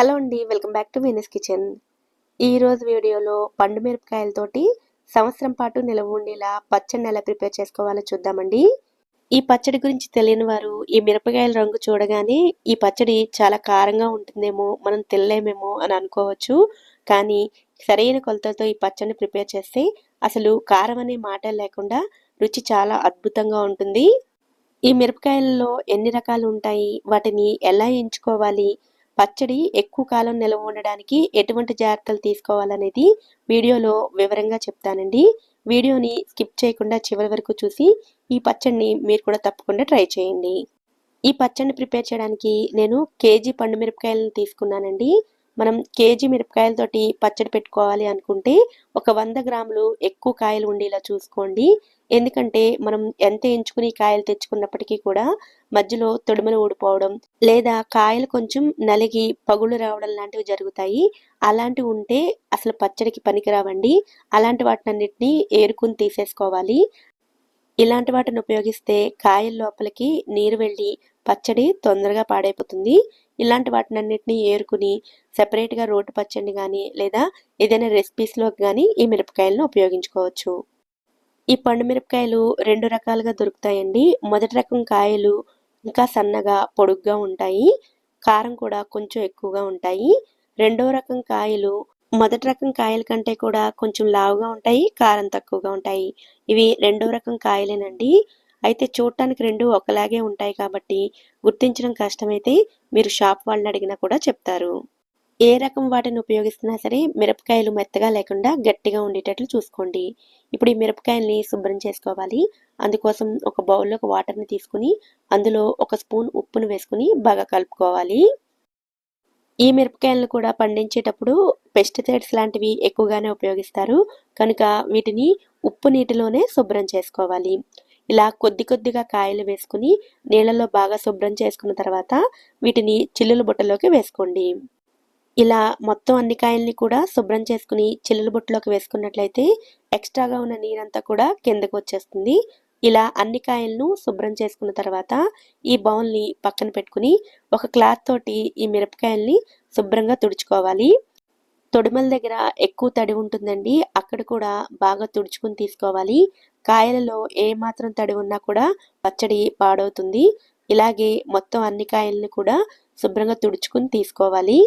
Hello అండి welcome back to Venus kitchen. ఈరోజు వీడియోలో పండు మిరపకాయలతోటి సంవత్సరం పాటు నిలవ ఉండేలా పచ్చడిని ఎలా ప్రిపేర్ చేసుకోవాలో చూద్దామండి. ఈ పచ్చడి గురించి తెలియని వారు ఈ మిరపకాయల రంగు చూడగానే ఈ పచ్చడి చాలా కారంగా ఉంటుందేమో మనం తినలేమేమో అని అనుకోవచ్చు. కానీ సరైన కొలతలతో ఈ పచ్చడిని ప్రిపేర్ చేస్తే అసలు కారం అనే మాట లేకుండా రుచి చాలా అద్భుతంగా ఉంటుంది. ఈ మిరపకాయలలో ఎన్ని రకాలు ఉంటాయి? వాటిని ఎలా ఎంచుకోవాలి? పచ్చడి ఎక్కువ కాలం నిల్వ ఉండడానికి ఎటువంటి జాగ్రత్తలు తీసుకోవాలనేది వీడియోలో వివరంగా చెప్తానండి. వీడియోని స్కిప్ చేయకుండా చివరి వరకు చూసి ఈ పచ్చడిని మీరు కూడా తప్పకుండా ట్రై చేయండి. ఈ పచ్చడిని ప్రిపేర్ చేయడానికి నేను కేజీ పండు మిరపకాయలను తీసుకున్నానండి. మనం కేజీ మిరపకాయలతోటి పచ్చడి పెట్టుకోవాలి అనుకుంటే ఒక వంద గ్రాములు ఎక్కువ కాయలు ఉండేలా చూసుకోండి. ఎందుకంటే మనం ఎంత ఎంచుకుని కాయలు తెచ్చుకున్నప్పటికీ కూడా మధ్యలో తొడుమలు ఊడిపోవడం లేదా కాయలు కొంచెం నలిగి పగులు రావడం లాంటివి జరుగుతాయి. అలాంటివి ఉంటే అసలు పచ్చడికి పనికిరావండి. అలాంటి వాటినన్నిటిని ఏరుకుని తీసేసుకోవాలి. ఇలాంటి వాటిని ఉపయోగిస్తే కాయల లోపలికి నీరు వెళ్ళి పచ్చడి తొందరగా పాడైపోతుంది. ఇలాంటి వాటినన్నిటిని ఏరుకుని సెపరేట్గా రోడ్డు పచ్చడిని కానీ లేదా ఏదైనా రెసిపీస్లోకి కానీ ఈ మిరపకాయలను ఉపయోగించుకోవచ్చు. ఈ పండు మిరపకాయలు రెండు రకాలుగా దొరుకుతాయండి. మొదటి రకం కాయలు ఇంకా సన్నగా పొడుగ్గా ఉంటాయి. కారం కూడా కొంచెం ఎక్కువగా ఉంటాయి. రెండవ రకం కాయలు మొదటి రకం కాయల కంటే కూడా కొంచెం లావుగా ఉంటాయి కారం తక్కువగా ఉంటాయి. ఇవి రెండవ రకం కాయలేనండి. అయితే చూడటానికి రెండు ఒకలాగే ఉంటాయి కాబట్టి గుర్తించడం కష్టమైతే మీరు షాప్ వాళ్ళని అడిగినా కూడా చెప్తారు. ఏ రకం వాటిని ఉపయోగిస్తున్నా సరే మిరపకాయలు మెత్తగా లేకుండా గట్టిగా ఉండేటట్లు చూసుకోండి. ఇప్పుడు ఈ మిరపకాయల్ని శుభ్రం చేసుకోవాలి. అందుకోసం ఒక బౌల్లో ఒక వాటర్ని తీసుకుని అందులో ఒక స్పూన్ ఉప్పును వేసుకుని బాగా కలుపుకోవాలి. ఈ మిరపకాయలను కూడా పండించేటప్పుడు పెస్టిసైడ్స్ లాంటివి ఎక్కువగానే ఉపయోగిస్తారు. కనుక వీటిని ఉప్పు నీటిలోనే శుభ్రం చేసుకోవాలి. ఇలా కొద్ది కొద్దిగా కాయలు వేసుకుని నీళ్ళలో బాగా శుభ్రం చేసుకున్న తర్వాత వీటిని చిల్లుల బుట్టలోకి వేసుకోండి. ఇలా మొత్తం అన్ని కాయల్ని కూడా శుభ్రం చేసుకుని చిల్లుల బుట్టలోకి వేసుకున్నట్లయితే ఎక్స్ట్రాగా ఉన్న నీరంతా కూడా కిందకు వచ్చేస్తుంది. ఇలా అన్ని కాయలను శుభ్రం చేసుకున్న తర్వాత ఈ బౌల్ని పక్కన పెట్టుకుని ఒక క్లాత్ తోటి ఈ మిరపకాయల్ని శుభ్రంగా తుడుచుకోవాలి. తొడిమల దగ్గర ఎక్కువ తడి ఉంటుందండి. అక్కడ కూడా బాగా తుడుచుకుని తీసుకోవాలి. కాయలలో ఏ మాత్రం తడి ఉన్నా కూడా పచ్చడి పాడవుతుంది. ఇలాగే మొత్తం అన్ని కాయల్ని కూడా శుభ్రంగా తుడుచుకుని తీసుకోవాలి.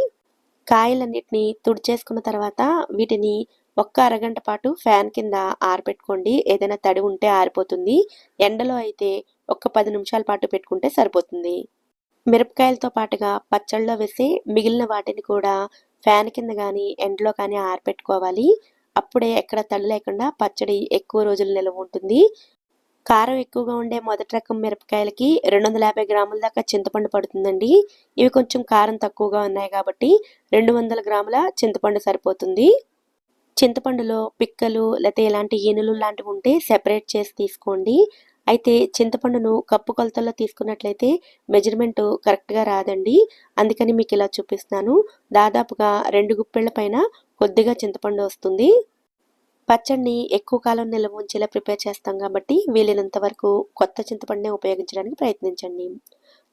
కాయలన్నిటిని తుడిచేసుకున్న తర్వాత వీటిని ఒక్క అరగంట పాటు ఫ్యాన్ కింద ఆరబెట్టుకోండి ఏదైనా తడి ఉంటే ఆరిపోతుంది. ఎండలో అయితే ఒక్క పది నిమిషాల పాటు పెట్టుకుంటే సరిపోతుంది. మిరపకాయలతో పాటుగా పచ్చళ్ళలో వేసి మిగిలిన వాటిని కూడా ఫ్యాన్ కింద కానీ ఎండలో కానీ ఆరబెట్టుకోవాలి అప్పుడే ఎక్కడ తడి లేకుండా పచ్చడి ఎక్కువ రోజులు నిల్వ ఉంటుంది. కారం ఎక్కువగా ఉండే మొదటి రకం మిరపకాయలకి రెండు వందల యాభై గ్రాముల దాకా చింతపండు పడుతుందండి. ఇవి కొంచెం కారం తక్కువగా ఉన్నాయి కాబట్టి రెండు వందల గ్రాముల చింతపండు సరిపోతుంది. చింతపండులో పిక్కలు లేకపోతే ఇలాంటి ఏనులు లాంటివి ఉంటే సెపరేట్ చేసి తీసుకోండి. అయితే చింతపండును కప్పు కొలతల్లో తీసుకున్నట్లయితే మెజర్మెంట్ కరెక్ట్గా రాదండి. అందుకని మీకు ఇలా చూపిస్తున్నాను. దాదాపుగా రెండు గుప్పెళ్ళ పైన కొద్దిగా చింతపండు వస్తుంది. పచ్చడిని ఎక్కువ కాలం నిల్వ ఉంచేలా ప్రిపేర్ చేస్తాం కాబట్టి వీలైనంత వరకు కొత్త చింతపండునే ఉపయోగించడానికి ప్రయత్నించండి.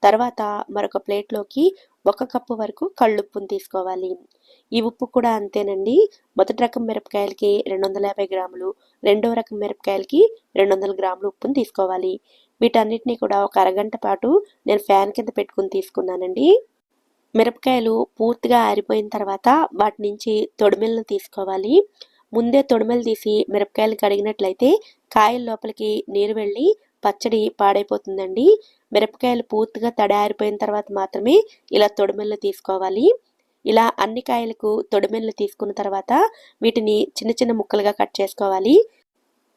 తర్వాత మరొక ప్లేట్లోకి ఒక కప్పు వరకు కళ్ళుప్పును తీసుకోవాలి. ఈ ఉప్పు కూడా అంతేనండి. మొదటి రకం మిరపకాయలకి రెండు వందల యాభై గ్రాములు రెండవ రకం మిరపకాయలకి రెండు వందల గ్రాములు ఉప్పును తీసుకోవాలి. వీటన్నిటిని కూడా ఒక అరగంట పాటు నేను ఫ్యాన్ కింద పెట్టుకుని తీసుకున్నానండి. మిరపకాయలు పూర్తిగా ఆరిపోయిన తర్వాత వాటి నుంచి తొడిమిలను తీసుకోవాలి. ముందే తొడిమెలు తీసి మిరపకాయలు కడిగినట్లయితే కాయల లోపలికి నీరు వెళ్ళి పచ్చడి పాడైపోతుందండి. మిరపకాయలు పూర్తిగా తడారిపోయిన తర్వాత మాత్రమే ఇలా తొడిమెల్లు తీసుకోవాలి. ఇలా అన్ని కాయలకు తొడిమెల్లు తీసుకున్న తర్వాత వీటిని చిన్న చిన్న ముక్కలుగా కట్ చేసుకోవాలి.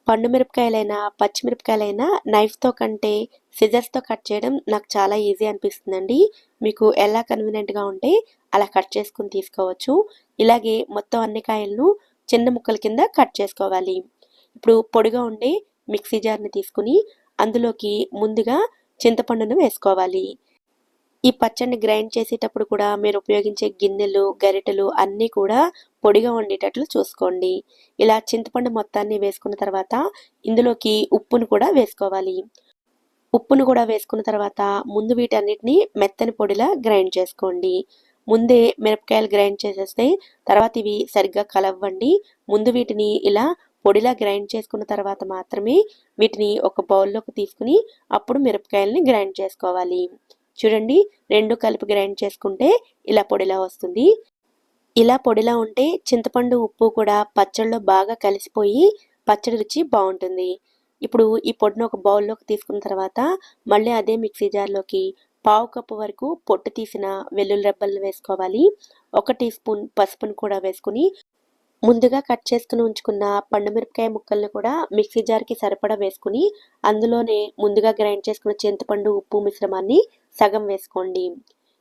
పండు మిరపకాయలైనా పచ్చిమిరపకాయలైనా నైఫ్తో కంటే సిజర్స్తో కట్ చేయడం నాకు చాలా ఈజీ అనిపిస్తుందండి. మీకు ఎలా కన్వీనియంట్గా ఉంటే అలా కట్ చేసుకుని తీసుకోవచ్చు. ఇలాగే మొత్తం అన్ని కాయలను చిన్న ముక్కల కింద కట్ చేసుకోవాలి. ఇప్పుడు పొడిగా ఉండే మిక్సీ జార్ని తీసుకుని అందులోకి ముందుగా చింతపండును వేసుకోవాలి. ఈ పచ్చడిని గ్రైండ్ చేసేటప్పుడు కూడా మీరు ఉపయోగించే గిన్నెలు గరిటెలు అన్నీ కూడా పొడిగా ఉండేటట్లు చూసుకోండి. ఇలా చింతపండు మొత్తాన్ని వేసుకున్న తర్వాత ఇందులోకి ఉప్పును కూడా వేసుకోవాలి. ఉప్పును కూడా వేసుకున్న తర్వాత ముందు వీటన్నిటిని మెత్తని పొడిలా గ్రైండ్ చేసుకోండి. ముందే మిరపకాయలు గ్రైండ్ చేసేస్తే తర్వాత ఇవి సరిగ్గా కలవ్వండి. ముందు వీటిని ఇలా పొడిలా గ్రైండ్ చేసుకున్న తర్వాత మాత్రమే వీటిని ఒక బౌల్లోకి తీసుకుని అప్పుడు మిరపకాయలని గ్రైండ్ చేసుకోవాలి. చూడండి రెండు కలిపి గ్రైండ్ చేసుకుంటే ఇలా పొడిలా వస్తుంది. ఇలా పొడిలా ఉంటే చింతపండు ఉప్పు కూడా పచ్చళ్ళలో బాగా కలిసిపోయి పచ్చడి రుచి బాగుంటుంది. ఇప్పుడు ఈ పొడిని ఒక బౌల్లోకి తీసుకున్న తర్వాత మళ్ళీ అదే మిక్సీ జార్లోకి పావు కప్పు వరకు పొట్టు తీసిన వెల్లుల్లి రెబ్బలను వేసుకోవాలి. ఒక టీ స్పూన్ పసుపును కూడా వేసుకుని ముందుగా కట్ చేసుకుని ఉంచుకున్న పండుమిరపకాయ ముక్కల్ని కూడా మిక్సీ జార్కి సరిపడా వేసుకుని అందులోనే ముందుగా గ్రైండ్ చేసుకున్న చింతపండు ఉప్పు మిశ్రమాన్ని సగం వేసుకోండి.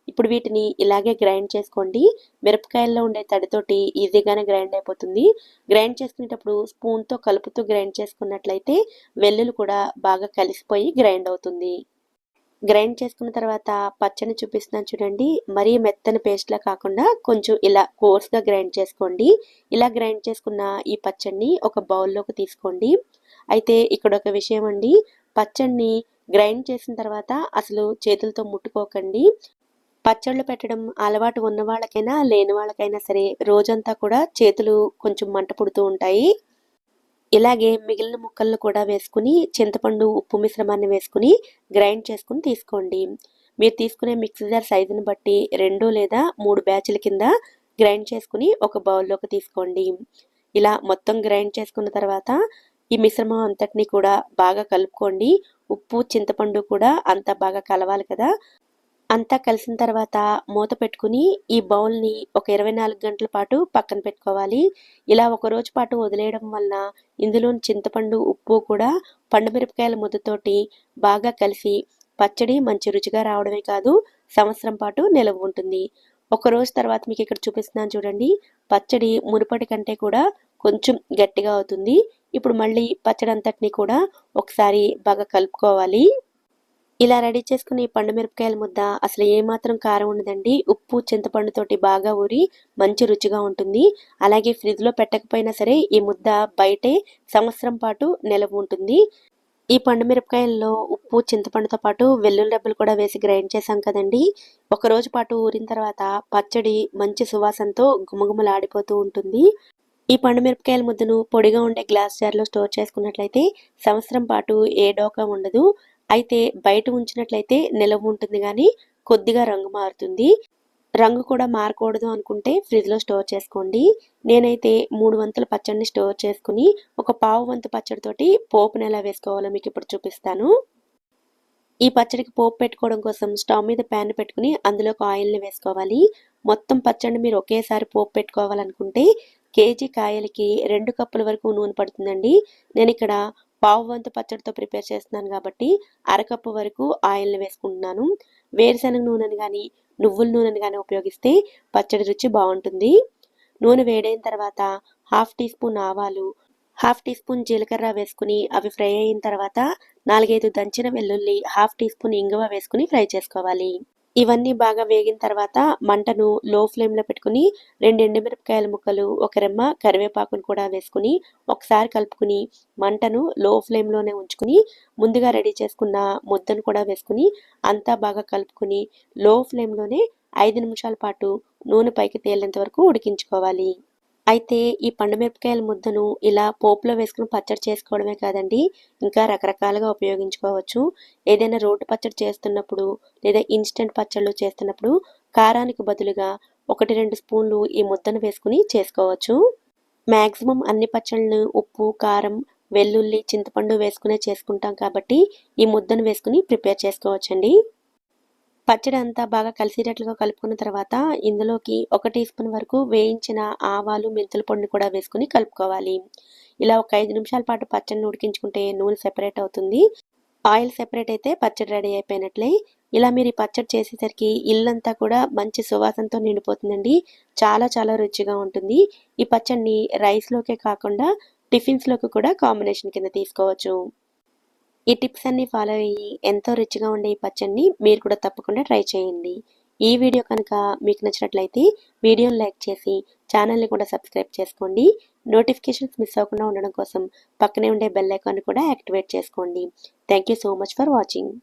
ఇప్పుడు వీటిని ఇలాగే గ్రైండ్ చేసుకోండి. మిరపకాయల్లో ఉండే తడితోటి ఈజీగానే గ్రైండ్ అయిపోతుంది. గ్రైండ్ చేసుకునేటప్పుడు స్పూన్తో కలుపుతూ గ్రైండ్ చేసుకున్నట్లయితే వెల్లుల్లి కూడా బాగా కలిసిపోయి గ్రైండ్ అవుతుంది. గ్రైండ్ చేసుకున్న తర్వాత పచ్చని చూపిస్తున్నాను చూడండి. మరీ మెత్తని పేస్ట్లా కాకుండా కొంచెం ఇలా కోర్స్గా గ్రైండ్ చేసుకోండి. ఇలా గ్రైండ్ చేసుకున్న ఈ పచ్చడిని ఒక బౌల్లోకి తీసుకోండి. అయితే ఇక్కడ ఒక విషయం అండి. పచ్చడిని గ్రైండ్ చేసిన తర్వాత అసలు చేతులతో ముట్టుకోకండి. పచ్చళ్ళు పెట్టడం అలవాటు ఉన్న వాళ్ళకైనా లేని వాళ్ళకైనా సరే రోజంతా కూడా చేతులు కొంచెం మంట పుడుతూ ఉంటాయి. ఇలాగే మిగిలిన ముక్కలను కూడా వేసుకుని చింతపండు ఉప్పు మిశ్రమాన్ని వేసుకుని గ్రైండ్ చేసుకుని తీసుకోండి. మీరు తీసుకునే మిక్సీ జార్ సైజుని బట్టి రెండు లేదా మూడు బ్యాచ్ల కింద గ్రైండ్ చేసుకుని ఒక బౌల్లోకి తీసుకోండి. ఇలా మొత్తం గ్రైండ్ చేసుకున్న తర్వాత ఈ మిశ్రమం అంతటిని కూడా బాగా కలుపుకోండి. ఉప్పు చింతపండు కూడా అంత బాగా కలవాలి కదా. అంతా కలిసిన తర్వాత మూత పెట్టుకుని ఈ బౌల్ని ఒక ఇరవై నాలుగు గంటల పాటు పక్కన పెట్టుకోవాలి. ఇలా ఒక రోజు పాటు వదిలేయడం వల్ల ఇందులోని చింతపండు ఉప్పు కూడా పండుమిరపకాయల ముద్దతోటి బాగా కలిసి పచ్చడి మంచి రుచిగా రావడమే కాదు సంవత్సరం పాటు నిలవ ఉంటుంది. ఒక రోజు తర్వాత మీకు ఇక్కడ చూపిస్తున్నాను చూడండి. పచ్చడి మునుపటి కంటే కూడా కొంచెం గట్టిగా అవుతుంది. ఇప్పుడు మళ్ళీ పచ్చడి అంతటిని కూడా ఒకసారి బాగా కలుపుకోవాలి. ఇలా రెడీ చేసుకున్న ఈ పండు మిరపకాయల ముద్ద అసలు ఏమాత్రం కారం ఉండదండి. ఉప్పు చింతపండుతోటి బాగా ఊరి మంచి రుచిగా ఉంటుంది. అలాగే ఫ్రిడ్జ్లో పెట్టకపోయినా సరే ఈ ముద్ద బయటే సంవత్సరం పాటు నిలవ ఉంటుంది. ఈ పండు మిరపకాయల్లో ఉప్పు చింతపండుతో పాటు వెల్లుల్లి డబ్బులు కూడా వేసి గ్రైండ్ చేశాం కదండి. ఒక రోజు పాటు ఊరిన తర్వాత పచ్చడి మంచి సువాసనతో గుమగుమలాడిపోతూ ఉంటుంది. ఈ పండు మిరపకాయల ముద్దను పొడిగా ఉండే గ్లాస్ జార్లో స్టోర్ చేసుకున్నట్లయితే సంవత్సరం పాటు ఏ డోకా ఉండదు. అయితే బయట ఉంచినట్లయితే నిలవ ఉంటుంది కానీ కొద్దిగా రంగు మారుతుంది. రంగు కూడా మారకూడదు అనుకుంటే ఫ్రిడ్జ్లో స్టోర్ చేసుకోండి. నేనైతే మూడు వంతుల పచ్చడిని స్టోర్ చేసుకుని ఒక పావు వంతు పచ్చడితోటి పోపుని ఎలా వేసుకోవాలో మీకు ఇప్పుడు చూపిస్తాను. ఈ పచ్చడికి పోపు పెట్టుకోవడం కోసం స్టవ్ మీద ప్యాన్ పెట్టుకుని అందులోకి ఆయిల్ని వేసుకోవాలి. మొత్తం పచ్చడిని మీరు ఒకేసారి పోపు పెట్టుకోవాలనుకుంటే కేజీ కాయలకి రెండు కప్పుల వరకు నూనె పడుతుందండి. నేను ఇక్కడ పావు వంతు పచ్చడితో ప్రిపేర్ చేస్తున్నాను కాబట్టి అరకప్పు వరకు ఆయిల్ని వేసుకుంటున్నాను. వేరుశనగ నూనెని కానీ నువ్వుల నూనెని కానీ ఉపయోగిస్తే పచ్చడి రుచి బాగుంటుంది. నూనె వేడైన తర్వాత హాఫ్ టీ స్పూన్ ఆవాలు హాఫ్ టీ స్పూన్ జీలకర్ర వేసుకుని అవి ఫ్రై అయిన తర్వాత నాలుగైదు దంచిన వెల్లుల్లి హాఫ్ టీ స్పూన్ ఇంగువ వేసుకుని ఫ్రై చేసుకోవాలి. ఇవన్నీ బాగా వేగిన తర్వాత మంటను లో ఫ్లేమ్లో పెట్టుకుని రెండు ఎండుమిరపకాయల ముక్కలు ఒక రెమ్మ కరివేపాకును కూడా వేసుకుని ఒకసారి కలుపుకుని మంటను లో ఫ్లేమ్లోనే ఉంచుకుని ముందుగా రెడీ చేసుకున్న ముద్దను కూడా వేసుకుని అంతా బాగా కలుపుకుని లో ఫ్లేమ్లోనే ఐదు నిమిషాల పాటు నూనె పైకి తేలేంత వరకు ఉడికించుకోవాలి. అయితే ఈ పండుమిరపకాయల ముద్దను ఇలా పోపులో వేసుకుని పచ్చడి చేసుకోవడమే కాదండి ఇంకా రకరకాలుగా ఉపయోగించుకోవచ్చు. ఏదైనా రోడ్డు పచ్చడి చేస్తున్నప్పుడు లేదా ఇన్స్టెంట్ పచ్చళ్ళు చేస్తున్నప్పుడు కారానికి బదులుగా ఒకటి రెండు స్పూన్లు ఈ ముద్దను వేసుకుని చేసుకోవచ్చు. మ్యాక్సిమం అన్ని పచ్చళ్ళను ఉప్పు కారం వెల్లుల్లి చింతపండు వేసుకునే చేసుకుంటాం కాబట్టి ఈ ముద్దను వేసుకుని ప్రిపేర్ చేసుకోవచ్చండి. పచ్చడి అంతా బాగా కలిసేటట్లుగా కలుపుకున్న తర్వాత ఇందులోకి ఒక టీ స్పూన్ వరకు వేయించిన ఆవాలు మెంతుల పొడిని కూడా వేసుకుని కలుపుకోవాలి. ఇలా ఒక ఐదు నిమిషాల పాటు పచ్చడిని ఉడికించుకుంటే నూనె సెపరేట్ అవుతుంది. ఆయిల్ సెపరేట్ అయితే పచ్చడి రెడీ అయిపోయినట్లే. ఇలా మీరు ఈ పచ్చడి చేసేసరికి ఇల్లంతా కూడా మంచి సువాసనతో నిండిపోతుందండి. చాలా చాలా రుచిగా ఉంటుంది. ఈ పచ్చడిని రైస్లోకే కాకుండా టిఫిన్స్లోకి కూడా కాంబినేషన్ కింద తీసుకోవచ్చు. ఈ టిప్స్ అన్ని ఫాలో అయ్యి ఎంతో రుచిగా ఉండే ఈ పచ్చడిని మీరు కూడా తప్పకుండా ట్రై చేయండి. ఈ వీడియో కనుక మీకు నచ్చినట్లయితే వీడియోని లైక్ చేసి ఛానల్ని కూడా సబ్స్క్రైబ్ చేసుకోండి. నోటిఫికేషన్స్ మిస్ అవ్వకుండా ఉండడం కోసం పక్కనే ఉండే బెల్ ఐకాన్ కూడా యాక్టివేట్ చేసుకోండి. Thank you so much for watching.